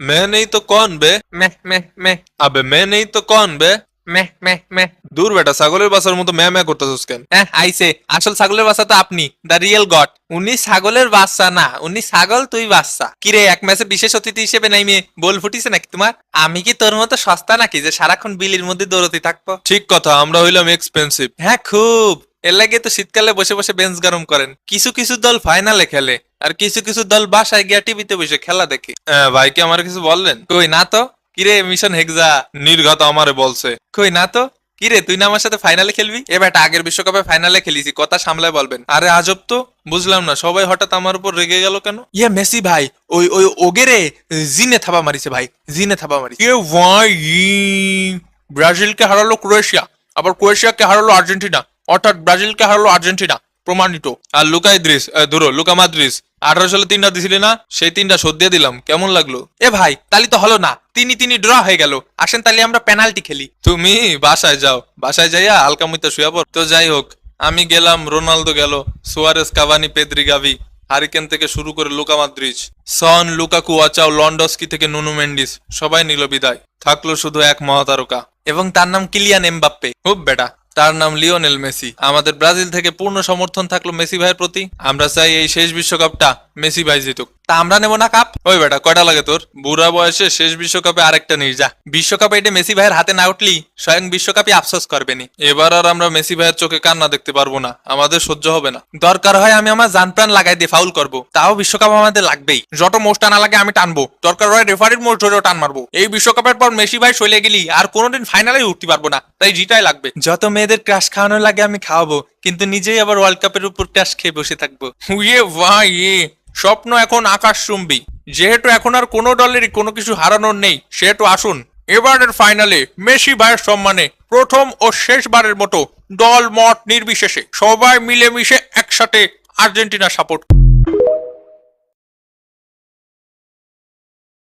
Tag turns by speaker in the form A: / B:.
A: मैं नहीं तो कौन बे मैं मैं मैं আবে मैं नहीं तो कौन बे মেহ মেহ মেহ দূর বেটা ছাগলের বাসার মতো ম্যা ম্যা করতেছিস কেন হ্যাঁ আইছে আসল ছাগলের বাচ্চা তো আপনি দ্য রিয়েল গড উনি ছাগলের বাচ্চা না উনি ছাগল তুই বাচ্চা কিরে এক ম্যাচে বিশেষ অতিথি হিসেবে নাই মেয়ে বল ফুটিছে নাকি তোমার আমি কি তোর মতো সস্তা নাকি যে সারাক্ষণ বিলির মধ্যে দৌড়তে থাকবো ঠিক কথা আমরা হইলাম এক্সপেন্সিভ হ্যাঁ খুব এর লাগে তো শীতকালে বসে বসে বেঞ্চ গরম করেন কিছু কিছু দল ফাইনালে খেলে আর কিছু কিছু দল বাসায় গিয়া টিভিতে বসে খেলা দেখে। ভাই কি আমার কিছু বললেন? কই না তো? কিরে, মিশন হেক্সা নির্ঘাত আমারে বলছে। কই না তো? কিরে, তুই না আমার সাথে ফাইনালে খেলবি? এ বেটা আগের বিশ্বকাপে ফাইনালে খেলিছি, কথা সামলায় বলবেন। আরে আজব তো, বুঝলাম না, সবাই হঠাৎ আমার উপর রেগে গেল কেন? ইয়ে মেসি ভাই, ওই ওই ওগেরে জিনে থাবা মারিছে ভাই, জিনে থাবা মারিছে। এ ভাই, ব্রাজিলকে হারালো ক্রোয়েশিয়া, আবার ক্রোয়েশিয়াকে হারালো আর্জেন্টিনা, অর্থাৎ ব্রাজিলকে হারালো আর্জেন্টিনা, প্রমাণিত। আর লুকা ইদ্রিস ধরো, লুকা মাদ্রিস আঠারো সালে তিনটা দিছিলি না? সেই তিনটা শোধ দিয়ে দিলাম। কেমন লাগল? এ ভাই, তালি তো হলো না। তিনি তিনি ড্র হয়ে গেল। আসেন তাহলে আমরা পেনাল্টি খেলি। তুমি বাসায় যাও। বাসায় যাইয়া হালকা মুইতে শুয়ে পড়। তো যাই হোক, আমি গেলাম, রোনালদো গেল Suarez Cavani, Pedri, Gavi. Harry Kane থেকে শুরু করে লুকা মাদ্রিজ সন, লুকাকু, ওয়াচাও, লন্ডস্কি থেকে নুনু মেন্ডিস। সবাই নিল বিদায়। থাকল শুধু এক মহাতারকা। এবং তার নাম কিলিয়ান এমবাপ্পে। খুব বেটা। তার নাম লিওনেল মেসি। আমাদের ব্রাজিল থেকে পূর্ণ সমর্থন থাকল মেসি ভাইয়ের প্রতি। আমরা চাই এই শেষ বিশ্বকাপটা মেসি ভাই জিতুক। তা আমরা নেব না কাপ? ওই বেটা, কয়টা লাগে তোর? বুড়া বয়সে শেষ বিশ্বকাপে আরেকটা নিয়ে যা। বিশ্বকাপে এটা মেসি ভাইয়ের হাতে না উঠলি স্বয়ং বিশ্বকাপই আফসোস করবেনি। এবার আর আমরা মেসি ভাইয়ের চোখে কান্না দেখতে পারব না। আমাদের সহ্য হবে না। দরকার হয় আমি আমার জান প্রাণ লাগাই দিয়ে ফাউল করব। তাও বিশ্বকাপ আমাদের লাগবেই। যত মোষ টানা লাগে আমি টানবো। দরকার হয় রেফারির মোষ ধরেও টান মারবো। এই বিশ্বকাপের পর মেসি ভাই চলে গেলি, আর কোনোদিন ফাইনালে উঠতে পারব না। তাই জিটাই লাগবে। যত মেয়েদের ক্রাশ খাওয়ানো লাগে আমি খাওয়াবো। কিন্তু নিজেই আবার ওয়ার্ল্ড কাপের উপর ক্রাশ খেয়ে বসে থাকব। ইয়ে ভাই ইয়ে স্বপ্ন এখন আকাশ চুম্বি যেহেতু এখন আর কোনো দলেরই কোনো কিছু হারানোর নেই, সেহেতু আসুন। এবারের ফাইনালে মেসি ভাইয়ের সম্মানে প্রথম ও শেষবারের মতো দল মঠ নির্বিশেষে সবাই মিলেমিশে একসাথে আর্জেন্টিনা সাপোর্ট।